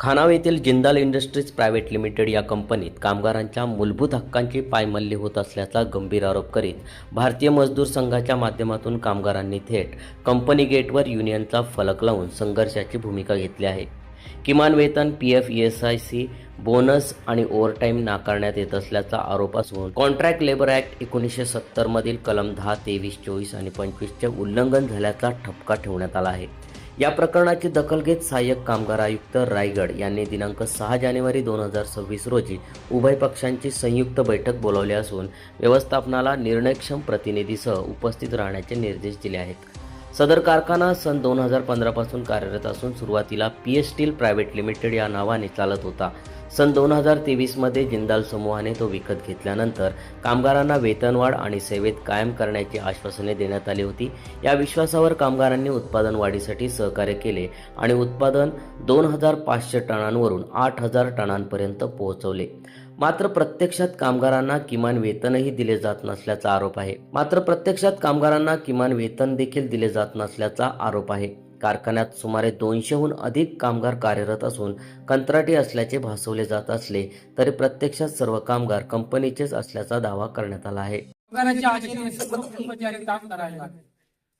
खानाव येथील Jindal industries private limited या कंपनीत कामगारांच्या मूलभूत हक्कांची पायमल्ली होत असल्याचा गंभीर आरोप करीत भारतीय मजदूर संघाच्या माध्यमातून कामगारांनी थेट कंपनी गेटवर युनियनचा फलक लावून संघर्षाची भूमिका घेतली आहे. किमान वेतन P F E S I C bonus आणि ओव्हरटाईम नाकारण्यात येत असल्याचा आरोप असून कॉन्ट्रॅक्ट लेबर ॲक्ट एकोणीसशे सत्तरमधील कलम दहा तेवीस चोवीस आणि पंचवीसचे उल्लंघन झाल्याचा ठपका ठेवण्यात आला आहे. या प्रकरणाची दखल घेत सहाय्यक कामगार आयुक्त रायगड यांनी दिनांक सहा जानेवारी दोन हजार सव्वीस रोजी उभय पक्षांची संयुक्त बैठक बोलावली असून व्यवस्थापनाला निर्णयक्षम प्रतिनिधीसह उपस्थित राहण्याचे निर्देश दिले आहेत. सदर कारखाना सन दोन हजार पंधरापासून कार्यरत असून सुरुवातीला P S steel private limited या नावाने चालत होता. सन दोन हजार तेवीसमध्ये जिंदाल समूहाने तो विकत घेतल्यानंतर कामगारांना वेतनवाढ आणि सेवेत कायम करण्याची आश्वासने देण्यात आली होती. या विश्वासावर कामगारांनी उत्पादन वाढीसाठी सहकार्य केले आणि उत्पादन दोन हजार पाचशे टनांवरून आठ हजार टनांपर्यंत पोहोचवले. मात्र प्रत्यक्षात कामगारांना किमान वेतनही दिले जात नसल्याचा आरोप आहे. मात्र प्रत्यक्षात कामगारांना किमान वेतन देखील दिले जात नसल्याचा आरोप आहे. कारखान्यात सुमारे दोनशेहून अधिक कामगार कार्यरत असून कंत्राटी असल्याचे भासवले जात असले तरी प्रत्यक्षात सर्व कामगार कंपनीचेच असल्याचा दावा करण्यात आला आहे.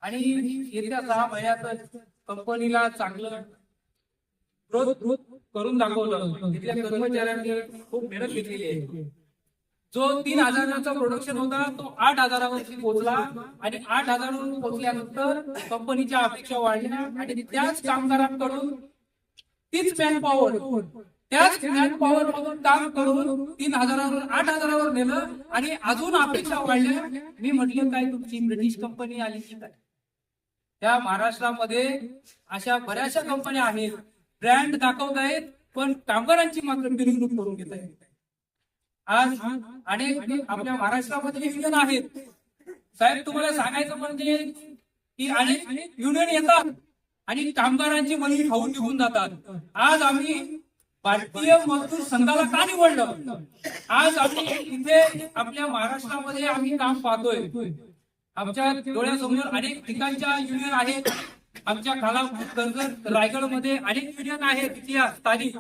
आणि येत्या सहा महिन्यात कंपनीला चांगलं ग्रोथ करून दाखवलं. तिथल्या कर्मचाऱ्यांनी खूप मेहनत घेतलेली आहे. जो तीन हजाराचा प्रोडक्शन होता तो आठ हजारावरती पोहोचला. आणि आठ हजारावर पोहोचल्यानंतर कंपनीच्या अपेक्षा वाढल्या आणि त्याच कामगारांकडून तीच मॅन पॉवर त्याच मॅन पॉवर मधून काम करून तीन हजारावर आठ हजारावर नेलं आणि अजून अपेक्षा वाढल्या. मी म्हटलं काय तुमची ब्रिटिश कंपनी आली की काय? त्या महाराष्ट्रामध्ये अशा बऱ्याचशा कंपन्या आहेत. ब्रँड दाखवत आहेत पण कामगारांची मात्र पिरवणूक करून घेत आहेत आज अनेक आपल्या महाराष्ट्रामध्ये युनियन आहेत. साहेब तुम्हाला सांगायचं म्हणजे की अनेक युनियन येतात आणि कामगारांची मनी खाऊन निघून जातात. आज आम्ही भारतीय मजदूर संघाला का निवडलं? आज आम्ही इथे आपल्या महाराष्ट्रामध्ये आम्ही काम पाहतोय. आमच्या डोळ्यासमोर अनेक ठिकाणच्या युनियन आहेत. आमच्या खाला रायगड रायगडमध्ये अनेक युनियन आहेत. इतिहास स्थानिक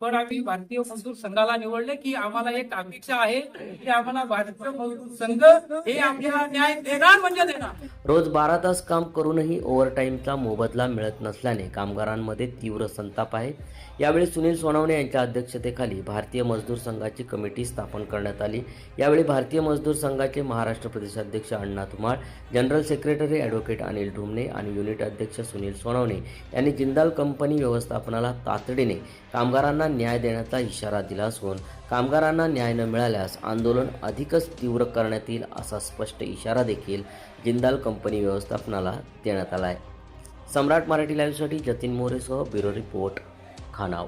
पण आम्ही भारतीय मजदूर संघाला निवडले की आम्हाला एक अपेक्षा आहे की आम्हाला भारतीय मजदूर संघ हे आपल्याला न्याय देणार म्हणजे देणार. रोज बारा तास काम करूनही ओव्हरटाईमचा मोबदला मिळत नसल्याने कामगारांमध्ये तीव्र संताप आहे. यावेळी सुनील सोनवणे यांच्या अध्यक्षतेखाली भारतीय मजदूर संघाची कमिटी स्थापन करण्यात आली. यावेळी भारतीय मजदूर संघाचे महाराष्ट्र प्रदेशाध्यक्ष Anna Dhumal general secretary advocate Anil Dhumane आणि युनिट अध्यक्ष सुनील सोनवणे यांनी जिंदाल कंपनी व्यवस्थापनाला तातडीने कामगारांना न्याय देण्याचा इशारा दिला असून कामगारांना न्याय न मिळाल्यास आंदोलन अधिकच तीव्र करण्यात येईल असा स्पष्ट इशारा देखील जिंदाल कंपनी व्यवस्थापनाला देण्यात आला आहे सम्राट मराठी लाईव्हसाठी जतीन मोरेसह ब्युरो रिपोर्ट खानाव.